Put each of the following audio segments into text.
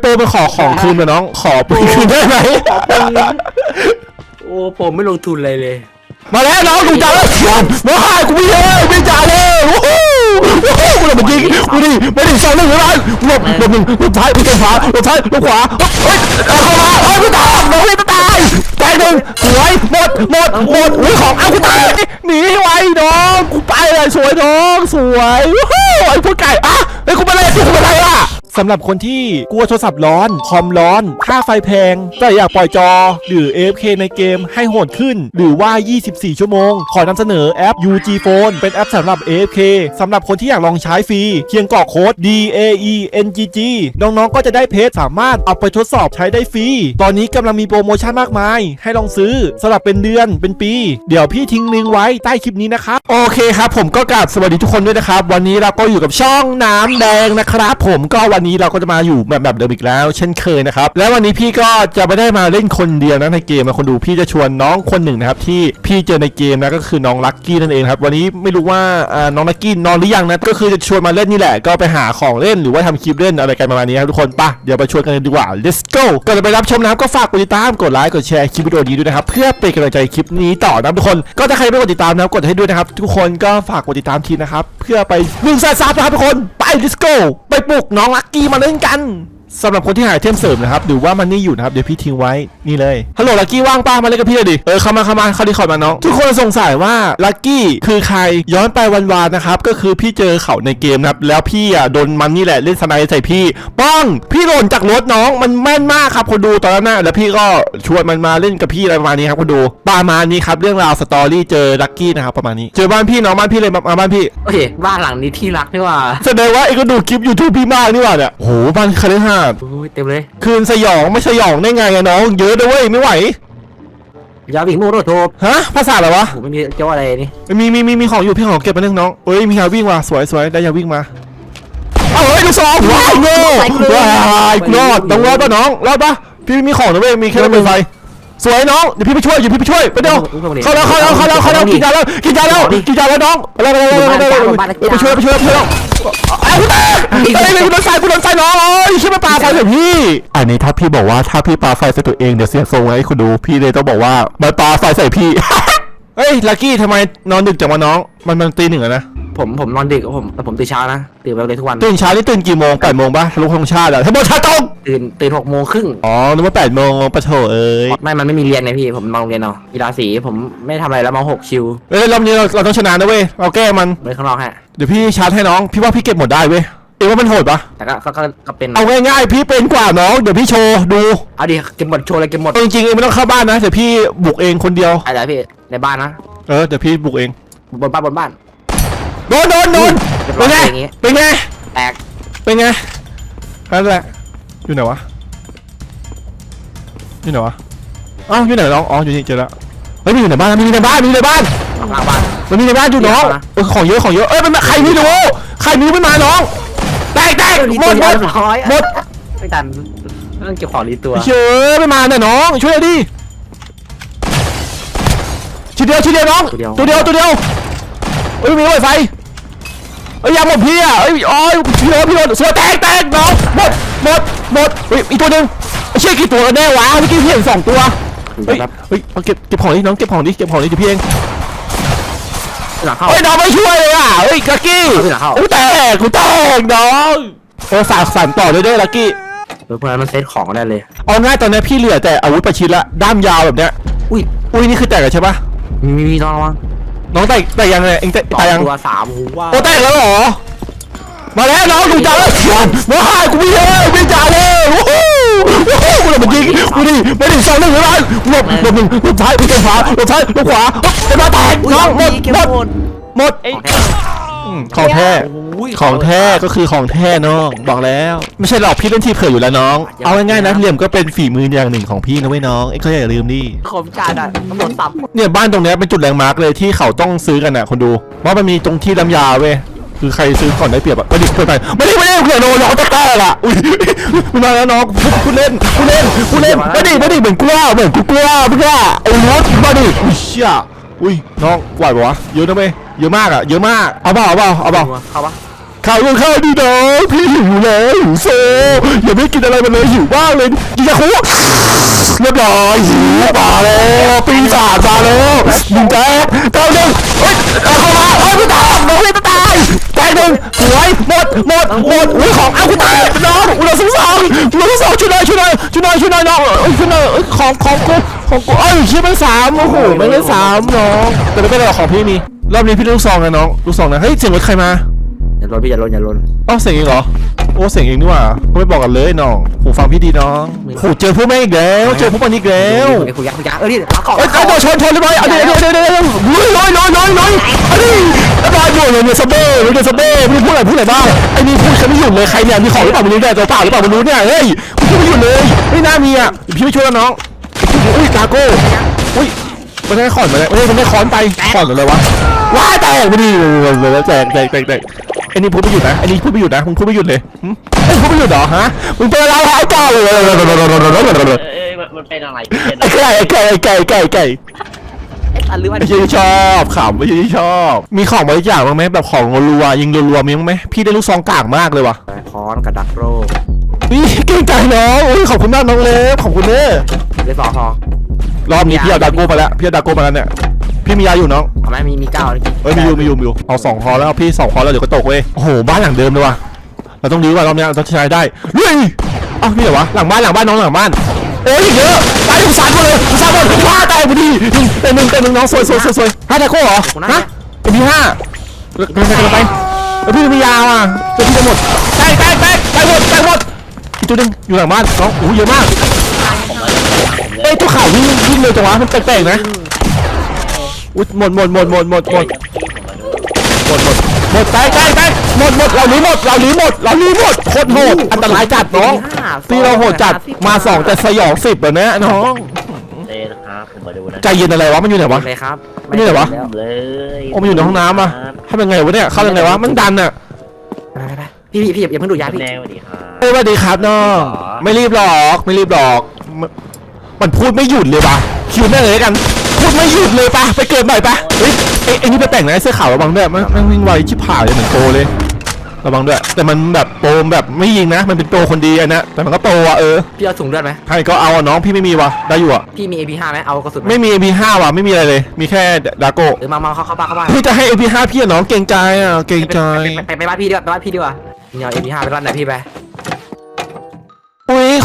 โปรไปขอของคืนมาน้อง ขอปืนคืนได้ไหมโอ้ผมไม่ลงทุนอะไรเลย มาแล้วน้องกูจ่ายแล้วมาให้กูไม่เลยไม่จ่ายเลยโอ้โหโอ้โหกูเลยมายิงกูดิไม่ได้สองหนึ่งเลยหลบหลบหนึ่งหลบซ้ายหลบขวาหลบซ้ายหลบขวาเฮ้ยเอาเข้ามาเอ้ยกูตายน้องไม่ตายตายหนึ่งสวยหมดหมดหมดอุ้ยของเอากูตายหนีไว้น้องกูไปเลยสวยน้องสวยโอ้โหไอ้พวกไก่อะไอ้ยกู สำหรับคนที่กลัวโทรศัพท์ร้อน คอมร้อน ค่าไฟแพง แต่อยากปล่อยจอ หรือ AFK ในเกมให้โหดขึ้น หรือว่า 24 ชั่วโมง ขอนำเสนอแอป UG Phone เป็นแอปสำหรับ AFK สำหรับคนที่อยากลองใช้ฟรีเพียงกรอกโค้ด DAENGG น้องๆ ก็จะได้เพจสามารถเอาไปทดสอบใช้ได้ฟรี ตอนนี้กำลังมีโปรโมชั่นมากมาย ให้ลองซื้อสลับเป็นเดือนเป็นปี เดี๋ยวพี่ทิ้งลิงก์ไว้ใต้คลิปนี้นะครับ โอเคครับ ผมก็กราบสวัสดีทุกคนด้วยนะครับ วันนี้เราก็อยู่กับช่องน้ำแดงนะครับ ผมก็วันนี้เราก็จะมาอยู่แบบแบบเดิมอีกแล้ว เช่นเคยนะครับ และวันนี้พี่ก็จะไม่ได้มาเล่นคนเดียวนะในเกมนะคนดูพี่จะชวนน้องคนหนึ่งนะครับที่พี่เจอในเกมนะก็คือน้องลักกี้นั่นเองครับวันนี้ไม่รู้ว่าน้องลักกี้นอนหรือยังนะก็คือจะชวนมาเล่นนี่แหละ ก็ไปหาของเล่นหรือว่าทำคลิปเล่นอะไรกันประมาณนี้ครับทุกคนไปะเดี๋ยวไปชวนกันเลยดีกว่า let's go ก่อนจะไปรับชมนะครับก็ฝากกดติดตามกดไลค์กดแชร์คลิปวิดีโอนี้ด้วยนะครับเพื่อเป็นกำลังใจคลิปนี้ต่อนะทุกคนก็ถ้าใครไม่กดติดตามนะครับกดให้ด้วยนะครับทุกคนก็ฝากกดติดตามทีนะครับเพื่อไปวิ่งแซ่ซับนะครับทุกคนไป let's go ไปปลุกน้องลักกีมาเล่นกัน สำหรับคนที่หาไอเทมเสริมนะครับหรือว่ามันนี่อยู่นะครับเดี๋ยวพี่ทิ้งไว้นี่เลยฮัลโหลลักกี้ว่างป้ามาเล่นกับพี่เลยดิเออเข้ามาเข้ามาเข้าดีคอร์ดมาน้องทุกคนสงสัยว่าลักกี้คือใครย้อนไปวันวานนะครับก็คือพี่เจอเขาในเกมนะครับแล้วพี่อะโดนมันนี่แหละเล่นสไนด์ใส่พี่ป้องพี่หล่นจากรถน้องมันแม่นมากครับคนดูตอนนั้นนะแล้วพี่ก็ชวนมันมาเล่นกับพี่อะไรประมาณนี้ครับคนดูประมาณนี้ครับเรื่องราวสตอรี่เจอลักกี้นะครับประมาณนี้เจอบ้านพี่น้องบ้านพี่เลยมามาบ้านพี่โอเคบ้านหลังนี้ที่รักนี่หว่าแสดงว่าไอ้ก็ดูคลิปยูทูบพี่มากนี่หว่าเนี่ยโหบ้านคาเลหาดโอ้ยเต็มเลยคืนสยองไม่สยองได้ไงอะน้อง เยอะด้วยไม่ไหว ยาวิ่งมูโรโทบฮะภาษาอะไรวะ ผมไม่มีเจ้าอะไรนี่มีมีมีมีของอยู่พี่ของเก็บมาหนึ่งน้องเอ้ยมียาวิ่งว่ะสวยสวยได้ยาวิ่งมาเอาเฮ้ยลูกสองว้ายโง่ว้ายกูรอดต้องรอดป่ะน้องรอดป่ะพี่ไม่มีของนะเว้ยมีแค่ระเบิดไฟสวยน้องเดี๋ยวพี่ไปช่วยเดี๋ยวพี่ไปช่วยไปเดี๋ยวเข้าแล้วเข้าแล้วเข้าแล้วเข้าแล้วกินยาแล้วกินยาแล้วกินยาแล้วน้องอะไรอะไรอะไรอะไรไปช่วยไปช่วยไปช่วยเอากูตาย เฮ้ยกูโดนไฟกูโดนไฟน้องโอ้ยช่วยมาปาไฟหน่อยพี่ อันนี้ถ้าพี่บอกว่าถ้าพี่ปาไฟใส่ตัวเองเดี๋ยวเสียทรงไว้คุณดูพี่เลยต้องบอกว่ามันปาไฟใส่พี่ เฮ้ยลักกี้ทำไมนอนดึกจังวะน้อง มันมันตีหนึ่งนะผมผมนอนดึกผมแต่ผมตื่นเช้านะตื่นไปเลยทุกวันตื่นเช้านี่ตื่นกี่โมงแปดโมงป่ะลุกธงชาติอะทั้งหมชาตรงตื่นตื่นหกโมงครึ่งอ๋อนึกว่าแปดโมงปะโถเอ้ยไม่มันไม่มีเรียนไงพี่ผมนอนโรงเรียนเอากีฬาสีผมไม่ทำอะไรแล้วมองหกชิวเอ้ยรอบนี้เราเราต้องชนะนะเว้ยเราแก้มันไปข้างนอกฮะเดี๋ยวพี่ชาร์จให้น้อง พี่ว่าพี่เก็บหมดได้เว้ย เอ็งว่ามันโหดปะแต่ก็ก็ก็ก็เป็นเอาง่ายๆพี่เป็นกว่าน้องเดี๋ยวพี่โชว์ดูเอาดิเก็บหมดโชว์อะไรเก็บหมดเอาจริงๆเองไม่ต้องเข้าบ้านนะเดี๋ยวพี่บุกเองคนเดียว อะไรพี่ในบ้านนะเออเดี๋ยวพี่บุกเองบนบ้านบนบ้าน โดนโดนโดนเรียบร้เป็อนยไงอย่างงี้ เป็นไงแตกเป็นไงนั่นแหละอยู่ไหนวะอยู่ไหนวะอ้าวอยู่ไหนน้องอ๋ออยู่นี่เจอแล้วเฮ้ยมีอยู่ในบ้านนะมีในบ้านมีในบ้านข้างล่างบ้าน มันมีในบ้านอยู่น้องเดี๋ยวนะเออของเยอะของเยอะเอ้ยมันมาใครไม่รู้ใครไม่รู้ไม่มาน้องแต กแตกหมดหมดร้อยหมดไม่ทันต้องเก็บของดีตัวเชื่อไม่มาเนี่ยน้องช่วยหน่อยดิทีเดียวทีเดียวน้องตัวเดียวตัวเดียวเอ้ยมีรถไฟเอ้ยยาหมดพี่อะเอ้ยอ๋อพี่โรถพี่โรถสวยแตกแตกน้องหมดหมดหมดเฮ้ยอีกตัวหนึ่งไอ้เชี่ยกี่ตัวกันแน่วะเมื่อกี้พี่เห็นสองตัวเฮ้ยครับเฮ้ยเอาเก็บเก็บของดิน้องเก็บของดิเก็บของดิเดี๋ยวพี่เองหลังเข้าเฮ้ยน้องไม่ช่วยเลยอะเฮ้ยลักกี้เอาที่หลังเข้ากูแตกกูแตกน้อง เออสานสานต่อเลยด้วยลักกี้ เพื่อนมันเซตของได้เลย เอาง่ายตอนนี้พี่เหลือแต่อาวุธประชิดละ ด้ามยาวแบบเนี้ย อุ้ย อุ้ยนี่คือแตกกันใช่ปะมีมีมีน้องระวังน้องแตกแตกยังไงเองแตกสอตายยังง ตัวสามหูว่าโอ้แตกแล้วเหรอ มาแล้วน้องดูจ่าแล้วมาให้กูไม่เลยไม่จ่าเลยโอ้โหโอ้โหกูเลยมันยิงกูดิไม่ได้สองหนึ่งเลยหลบหลบหนึ่งหลบซ้ายหลบขวาหลบซ้ายหลบขวาไอ้มาแตกน้องหมดหมดหมดอืม ของแท้ ของแท้ก็คือของแท้น้อง บอกแล้ว ไม่ใช่หรอกพี่เล่นทีเผื่ออยู่แล้วน้อง เอาง่ายๆนะเหลี่ยมก็เป็นฝีมืออย่างหนึ่งของพี่นะเว้ยน้อง เอ้ยก็อย่าลืมดิคมจัดอะตำรวจสับเนี่ยบ้านตรงเนี้ยเป็นจุดแลนด์มาร์กเลยที่เขาต้องซื้อกันน่ะคนดูเพราะมันมีตรงที่ลำยาเว้ยคือใครซื้อก่อนได้เปรียบอะไม่ได้เกินไปไม่ได้ไม่ได้เผื่อโดนน้องจะแตกอะอุ้ยมันมาแล้วน้องคุณเล่นคุณเล่นคุณเล่นไม่ได้ไม่ได้เหมือนกลัวเหมือนกูกลัวเพื่อไอ้รถมาดิอุ้ยเชี่ย อุ้ยน้องไหวปะวะเยอะนะเว้ยเยอะมากอะเยอะมากเอาเปล่าเอาเปล่าเอาเปล่าเข้าปะข้าวก็ข้าวดีน้องพี่หิวแล้วหิวโซอย่าไม่กินอะไรมาเลยหิวมากเลยกินยาคูเรียบร้อยหิวมาแล้วปีศาจมาแล้วยิงแจ๊กเต้าหนึ่งเฮ้ยเอาเข้ามาเฮ้ยไม่ตายน้องเลยไม่ตายแจ๊กหนึ่งสวยหมดหมดหมดอุ้ยของเอาคุณตายน้องอุลสงสารอุลสงสารช่วยหน่อยช่วยหน่อยช่วยหน่อยช่วยหน่อยน้องเอ้ยช่วยหน่อยเอ้ยของของกู ของกูเอ้ยเชี่ยไม่สามโอ้โหไม่ได้สามน้องแต่ไม่เป็นไรหรอกของพี่มีรอบนี้พี่ลูกซองนะน้องลูกซองนะเฮ้ยเสียงรถใครมาอย่าลนพี่อย่าลนอย่าลนอ๋อเสียงเองเหรอโอ้เสียงเองนี่หว่าก็ไม่บอกกันเลยน้องหูฟังพี่ดีน้องหูเจอพวกแม่งอีกแล้วเจอพวกมันอีกแล้วไอ้คุยยักษ์คุยยักษ์เออนี่รักของเอ้ยไอ้ตัวชนชนเลยไหมเอาเดี๋ยวเดี๋ยวเดี๋ยวเดี๋ยวลุยลุยลุยลุยลุยอันนี้ไอ้บอยอยู่เลยเนี่ยสเบ้เนี่ยสเบ้ไม่พูดอะไรพูดอะไรบ้างไอ้นี่พูดฉันไม่หยุดเลยใครเนี่ยมีของหรือเปล่าไม่รู้เนี่ยตัวเปล่าหรือเปล่าไม่รู้เนี่ยเฮ้ยพูดไม่หยุดเลยไม่น่ามีอะพี่ไม่ช่วยแล้วน้องอุ้ยตา โก้อุ้ยมันได้ขอนมาเลยเฮ้ยมันได้ค้อนไปขอนหรอะไรวะว้าแตกไปดิแตกแตกแตกแตกไอ้นี่พูดไม่หยุดนะไอ้นี่พูดไม่หยุดนะมึงพูดไม่หยุดเลยหึไอ้พูดไม่หยุดเหรอฮะมึงเป็นอะไรหายเปล่าเอ้ยมันมันเป็นอะไรเป็นไอ้ไก่ไอ้ไก่ไอ้ไก่ไก่ไก่อันลืมไม่ใช่ที่ชอบขำไม่ใช่ที่ชอบ มีของบางอย่างบ้างไหมแบบของรัวยิงรัวมีบ้างไหมพี่ได้ลูกซองกากมากเลยว่ะค้อนกับดักโรนี่เก่งใจน้องอุ้ยขอบคุณมากน้องเล็บขอบคุณเน้อเรียกสองพอ รอบนี้พี่เอาดาโก้มาแล้วพี่เอาดาโก้มาแล้วเนี่ยพี่มียาอยู่น้องเอาไหมมีมีเก้าเอ้ยมีอยู่มีอยู่มีอยู่เอาสองพอแล้วพี่สองพอแล้วเดี๋ยวก็ตกเว้ยโอ้โหบ้านหลังเดิมเลยว่ะเราต้องรื้อว่ะรอบเนี้ยเราต้องใช้ได้เฮ้ยเอ้านี่เหรอวะหลังบ้านหลังบ้านน้องหลังบ้านโอ้ยเยอะตายทุกสารหมดเลยทุกสารหมดว้าตายพอดีเต็มหนึ่งเต็มหนึ่งน้องสวยสวยสวยสวยห้าดาโก้เหรอฮะเป็นที่ห้าไปไปไปไปแล้วพี่มียาวอะจะพี่จะหมดแตกแตกแตกแตกหมดแตกหมดอีกตัวหนึงอยู่หลังบ้านน้องอู้เยอะมาก เอ้ยตัวขาววิ่งวิ่งเร็วจังวะมันแปลกๆนะอุ้ยหมดหมดหมดหมดหมดหมดหมดหมดหมดแตกแตกแตกหมดหมดเราหนีหมดเราหนีหมดเราหนีหมดโคตรโหดอันตรายจัดน้องตีเราโหดจัดมาสองแต่สยองสิบแบบนี้น้องเลยนะครับผมมาดูนะใจเย็นอะไรวะมันอยู่ไหนวะเลยครับไม่ได้เหรอวะเลยโอ้มันอยู่ในห้องน้ำอะทำยังไงวะเนี่ยเข้ายังไงวะมันดันอะไปไปไปพี่พี่พี่อย่าเพิ่งดูยาพี่แน่สวัสดีครับเอ้ยสวัสดีครับน้องไม่รีบหรอกไม่รีบหรอก มันมันพูดไม่หยุดเลยปะคิวแม่งเลยกัน พูดไม่หยุดเลยปะไปเกิดใหม่ปะเฮ้ยไอ้ไอ้นี่ไปแต่งนะไอ้เสื้อขาวระวังด้วยมันมันวิ่งไวชิบหายเลยเหมือนโปรเลย ระวังด้วย แต่มันแบบโปรแบบไม่ยิงนะ มันเป็นโปรคนดีอะนะแต่มันก็โปรอะเออพี่เอาถุงเลือดไหมใครก็เอาอะน้องพี่ไม่มีวะได้อยู่อะพี่มี AP5 ไหมเอากระสุนไม่มี MP5 ว่ะไม่มีอะไรเลย มีแค่ดาโก้หรือมามาเข้าเข้าบ้านเข้าบ้านพี่จะให้ MP5 พี่อะน้องเกรงใจอะเกรงใจ ไปไปบ้านพี่ดีกว่าไปบ้านพี่ดีกว่านี่เอา AP5 ไปบ้านไหนพี่ไปอุ้ย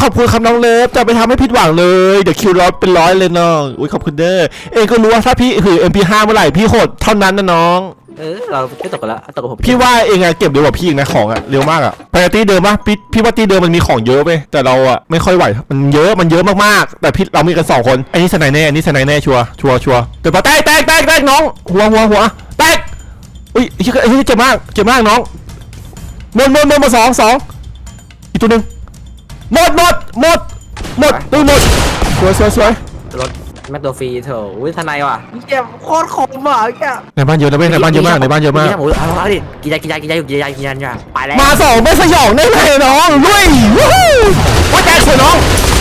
ขอบคุณครับน้องเลิฟจะไปทำให้ผิดหวังเลย เดี๋ยวคิวร้อยเป็นร้อยเลยน้องอุ้ยขอบคุณเด้อเองก็รู้ว่าถ้าพี่ถือ MP5 เมื่อไหร่พี่โหดเท่านั้นนะน้อง เออเราไม่ตกกันแล้วตกกับผมพี่ว่าเองอะเก็บเร็วกว่าพี่อีกนะของอะเร็วมากอะไปตีเดิมปะพี่พี่ว่าตีเดิมมันมีของเยอะไปแต่เราอะไม่ค่อยไหวมันเยอะมันเยอะมากๆแต่พี่เรามีกันสองคนอันนี้สไนแน่อันนี้สไนแน่ชัวร์ชัวร์ชัวร์เดี๋ยวพอแตกแตกแตกแตกน้องหัวหัวหัวแตกอุ้ยไอ้เหี้ยไอ้เหี้ยเจ็บมากเจ็บมากน้องหมดหมดหมดมาสองสองอีกตัวหนึ่ง หมดหมดหมดหมดตึ้งหมดสวยสวยสวยรถแม็กโดฟีเถอะอุ้ยทนายว่ะเจ็บโคตรคมอะแกในบ้านเยอะนะเว้ยในบ้านเยอะมากในบ้านเยอะมากโอ้ยเอาเอาดิกินยากินยากินยาอยู่กินยากินยาอยู่ไปแล้วมาสองไม่สยองได้ไงน้องลุยวู้ฮู้ว่าแตกสวยน้อง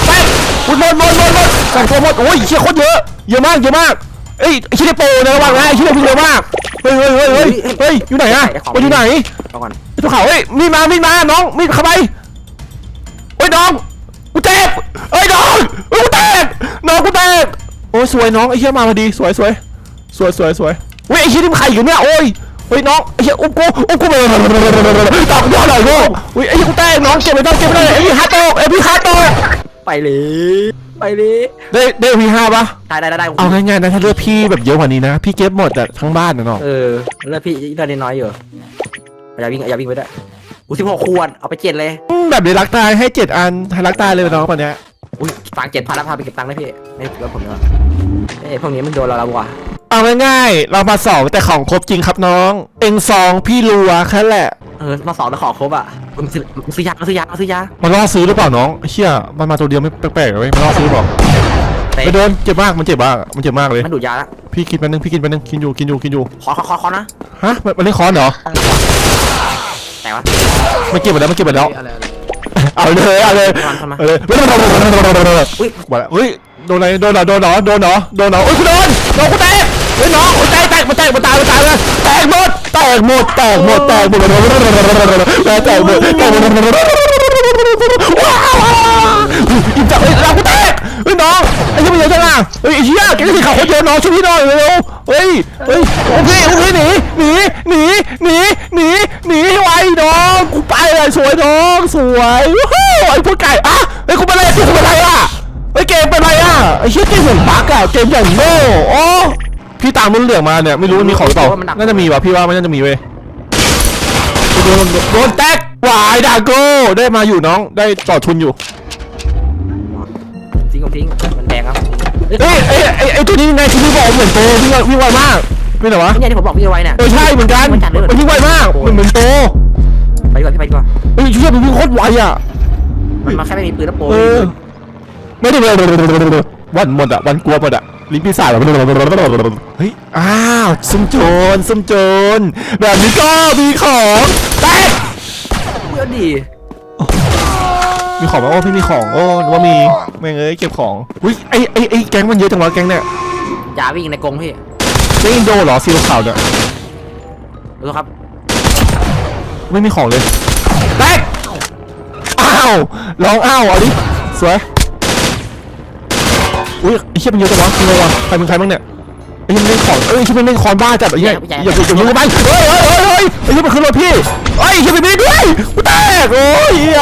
แตกหมดหมดหมดหมดหมดสองตัวหมดโอ้ยเชี่ยโคตรเยอะเยอะมากเยอะมากเอ้ยไอ้เชี่ยโปรนะระวังนะไอ้เชี่ยวิ่งเร็วมากเฮ้ยเฮ้ยเฮ้ยเฮ้ยเฮ้ยอยู่ไหนอะมันอยู่ไหนเอาก่อนไอ้ตัวขาวเฮ้ยมีดมามีดมาน้องมีดเข้าไป เฮ้ยน้องกูแตกเฮ้ยน้องเฮ้ยกูแตกน้องกูแตกโอ้ยสวยน้องไอ้เชี่ยมาพอดีสวยสวยสวยสวยสวยเฮ้ยไอ้เชี่ยนี่มันใครอยู่เนี่ยโอ้ยเฮ้ยน้องไอ้เชี่ยอุ้มกูอุ้มกูไปตอกยอดหน่อยกูอุ้ยไอ้เชี่ยกูแตกน้องเก็บไปต้องเก็บไปเลยไอ้พี่ฮาโตไอ้พี่ฮาโตไปเลยไปเลยได้ได้พีห้าปะได้ได้ได้เอาง่ายๆนะถ้าเลือกพี่แบบเยอะกว่านี้นะพี่เก็บหมดอะทั้งบ้านนะน้องเออเลือดพี่เลือดน้อยอยู่อย่าวิ่งอย่าวิ่งไปด้วย กูสิบหกขวดเอาไปเจ็ดเลย อืมแบบเดี๋ยวรักตายให้เจ็ดอันให้รักตายเลยน้องปันเนี้ยอุ้ยฟังเจ็ดพันแล้วพาไปเก็บตังค์ได้พี่ไม่รถผมเนอะเอ้ยพวกนี้มันโดนเราแล้วว่ะเอาง่ายๆเรามาสองแต่ของครบจริงครับน้อง เองซองพี่รัวแค่แหละเออมาสองแต่ขอครบอะมึงซื้อมึงซื้อยามึงซื้อยามึงซื้อยามันล่อซื้อหรือเปล่าน้องเชี่ยมันมาตัวเดียวไม่แปลกๆเลยมันล่อซื้อหรือเปล่าเตะไปโดนเจ็บมากมันเจ็บมากมันเจ็บมากเลย มันดูดยาแล้วพี่กินไปนึงพี่กินไปนึงกินอยู่กินอยู่กินอยู่ขอขอขอขอนะฮะมันมันเล่นค้อนเหรอ แต่ว่ามันเก็บไปแล้วมันเก็บไปแล้ว อะไรอะไร เอาเลยเอาเลยทำทำมาเอาเลยไม่ต้องไม่ต้องไม่ต้องไม่ต้องไม่ต้องอุ้ยมาแล้วเฮ้ยโดนอะไรโดนเหรอโดนเหรอโดนเหรอโดนเหรอโอ้ยกูโดนโดนกูแตกเฮ้ยน้องโอ้ยแตกแตกมาแตกมาตายมาตายเลยแตกหมดแตกหมดแตกหมดแตกหมดแตกหมดแตกหมดแตกหมดว้าวอิ่มจังเฮ้ยเรากูแตกเฮ้ยน้องไอ้เหี้ยมันเยอะจังอะเฮ้ยไอ้เหี้ยแกจะสีขาวคนเยอะน้องช่วยพี่หน่อยเร็วเฮ้ยเฮ้ยโอเคโอเคหนีหนีหนีหนีหนีหนีให้ไวน้องกูไปเลยสวยน้องสวยวู้ฮู้ไอ้พวกไก่อะไอ้ยกูเป็นอะไรกูเป็นอะไรอะไอ้ยเกมเป็นไรอะไอ้เชี่ยเกมเหมือนบั๊กอะเกมอย่างโง่โอ้พี่ตามรุ่นเหลืองมาเนี่ยไม่รู้มันมีของหรือเปล่าน่าจะมีว่ะพี่ว่ามันน่าจะมีเว้ยโดนโดนแตกหวายดาโก้ได้มาอยู่น้องได้ต่อทุนอยู่ เอ้ยเอ้ยไอ้ไอ้ตัวนี้ยังไงที่พี่บอกเหมือนโตวิ่งไววิ่งไวมากไม่เหรอวะเนี่ยที่ผมบอกพี่เอาไว้เนี่ยเออใช่เหมือนกันมันจัดเลยเหรอมันวิ่งไวมากเหมือนเหมือนโตไปดีกว่าพี่ไปดีกว่าเฮ้ยเชื่อมันวิ่งโคตรไวอะมันมาแค่ไม่มีปืนแล้วโปรเออไม่ได้เลยวันหมดอะวันกลัวหมดอะลิ้นปีศาจแบบเฮ้ยอ้าวซุ่มโจรซุ่มโจรแบบนี้ก็มีของแตกเพื่อนดี มีของไหมโอ้พี่มีของโอ้นึกว่ามีแม่งเอ้ยเก็บของอุ้ยไอไอไอแก๊งมันเยอะจังวะแก๊งเนี่ยจ่าวิ่งในกรงพี่แก๊งอินโดเหรอซีโร่ขาวเนี่ยดูครับ ไม่มีของเลยแตกอ้าวร้องอ้าวเอาดิสวยอุ้ยไอ้เชี่ยมันเยอะจังวะจริงเลยวะใครเป็นใครบ้างเนี่ยไอ้เหี้ยังเล่นของเอ้ยไอ้เชี่ยมันเล่นคอนบ้าจัดไอ้เหี้ยอย่าอย่าอย่ายิงกันไปเฮ้ยเฮ้ยเฮ้ยเฮ้ยไอ้เชี่ยมันขึ้นรถพี่เฮ้ยไอ้เชี่ยมันมีด้วยกูแตกโอ้ยเหี้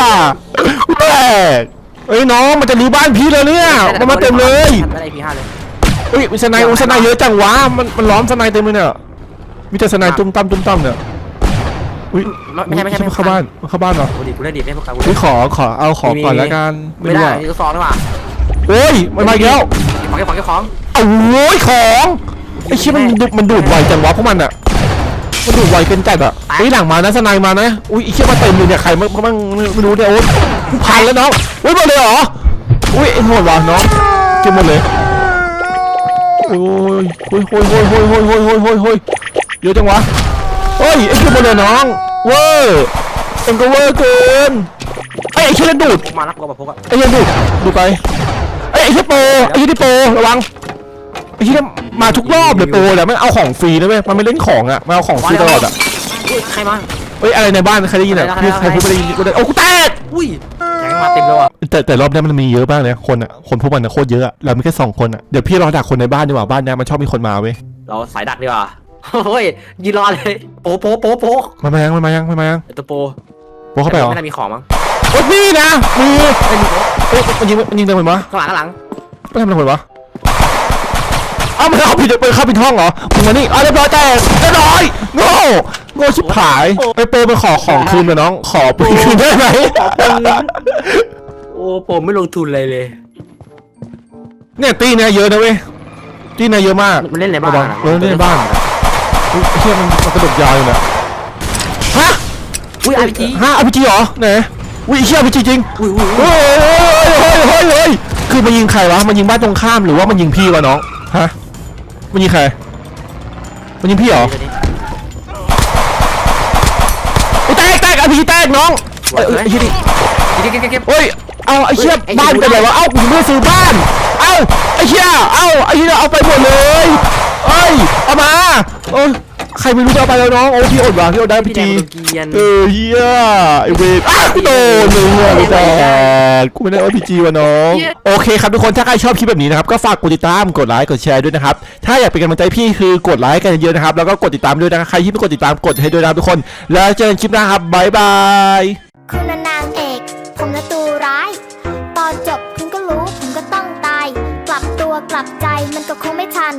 ยกูแตกเอ้ยน้องมันจะรื้อบ้านพี่แล้วเนี่ยมันมาเต็มเลยอะไรพี่ห้าเลยเฮ้ยสไนด์โอ้สไนด์เยอะจังวะมันมันล้อมสไนด์เต็มเลยเนี่ยมีแต่สไนด์ตุ้มตั้มตุ้มตั้มเนี่ยอุ้ยไม่ใช่ไม่ใช่มันเข้าบ้านมันเข้าบ้านเหรอกูดีกูได้ดีได้พวกเขาเฮ้ยขอขอเอาของก่อนแล้วกันไม่ไม่รู้ได้อะนี่ก็ซองนี่หว่าโอ้ยมันมาอีกแล้วของเก็บของเก็บของเอาโว้ยของไอ้เชี่ยมันดูมันดูดไวจังวะพวกมันอะมันดูดไวเป็นจัดอะเฮ้ยหลังมานะสไนด์มานะอุ้ยไอ้เชี่ยมาเต็มเลยเนี่ยใครมันมันไม่รู้เนี่ยโอ้ย กูพันแล้วน้องเฮ้ยหมดเลยเหรอ อุ้ยไอ้โหดว่ะน้องเก็บหมดเลยโอ้ยโอ้ยโอ้ยโอ้ยโอ้ยโอ้ยโอ้ยโอ้ยโอ้ยโอ้ยเยอะจังวะเฮ้ยไอ้เชี่ยหมดเลยน้อง เวอร์มันก็เวอร์เกินไอ้ไอ้เชี่ยนั่นดูด มารับกูมาพกอะไอ้เหี้ยดูดดูไปไอ้ไอ้เหี้ยโปรไอ้เหี้ยที่โปรระวังไอ้เหี้ยมาทุกรอบเลยโปรแหละมันเอาของฟรีนะเว้ยมันไม่เล่นของอะมันเอาของฟรีตลอดอะ อุ้ยใครมาเอ้ยอะไรในบ้านใครได้ยินอะพี่ใครพูดไม่ได้ยินกูได้โอ้กูแตกอุ้ย มาเต็มเลยว่ะแต่แต่รอบนี้มันมีเยอะมากเลยคนอะคนพวกมันอะโคตรเยอะอะเรามีแค่สองคนอะเดี๋ยวพี่รอดักคนในบ้านดีกว่าบ้านเนี้ยมันชอบมีคนมาเว้ยเราสายดักดีกว่าเฮ้ยยืนรอเลยโป๊ะโป๊ะโป๊ะโป๊ะมันมายังมันมายังมันมายังไอ้ตัวโปรโปรเข้าไปเหรอไม่น่ามีของมั้งโอ้ยนี่นะมีไม่มีโป๊ะเอ้ยมันยิงมันยิงเดินเหมือนวะข้างหลังข้างหลังไม่ทำอะไรเหมือนวะ เอ้ามันเอาผิดไปเข้าผิดห้องเหรอมึงมานี่เอาเรียบร้อยแตกเรียบร้อยโง่โง่ชิบหายไปเปย์ไปขอของคืนมาน้อง ขอปืนคืนได้ไหมโอ้ผมไม่ลงทุนเลยเลย เนี่ยตีเนี่ยเยอะนะเว้ยตีเนี่ยเยอะมากมันเล่นในบ้านระวังเออเล่นในบ้านอุ๊ยไอ้เชี่ยมันมันกระโดดยาวอยู่เนี่ยฮะอุ้ยอาร์พีจีฮะอ p พีเหรอไหนอุ้ยไอ้เชี่ยอ p พีจริงอุ้ยอุ้ยเฮ้ยเฮ้ยเฮ้ยเฮ้ยเฮ้ยคือมันยิงใครวะมันยิงบ้านตรงข้ามหรือว่ามันยิงพี่วะน้องฮะ มันยิงใคร มันยิงพี่เหรอไอ้แตกแตกอพีแตกน้องเอ้ยเอ้ยไอ้เหี้ยนี่เก็บเก็บเก็บ เฮ้ย เอาไอ้เชี่ยเฮ้ยไอ้บ้านเหี้ยเป็นไรวะ เอ้ากูไม่ได้ซื้อบ้าน เอ้าไอ้เชี่ยเอ้าไอ้เชี่ยเอาไปหมดเลยเอ้ย เอามา เอ้ยใครไม่รู้จะเอาไปแล้วน้องโอ้พี่อดว่ะพี่อดได้พีพี่แดจีงโดนเกียน เออเฮียไอเวรอ้าวกูโดนเลยเฮียไม่ได้กูไม่ได้เอาพีจีวะน้อง โอเคครับทุกคนถ้าใครชอบคลิปแบบนี้นะครับก็ฝากกดติดตามกดไลค์กดแชร์ด้วยนะครับถ้าอยากเป็นกำลังใจพี่คือกดไลค์กันเยอะๆนะครับแล้วก็กดติดตามด้วยนะครับใครที่ไม่กดติดตามกดให้ด้วยนะครับทุกคน แล้วเจอกันคลิปหน้าครับบ๊ายบาย คุณน่ะนางเอก ผมน่ะตัวร้าย ตอนจบคุณก็รู้ผมก็ต้องตาย กลับตัวกลับใจมันก็คงไม่ทัน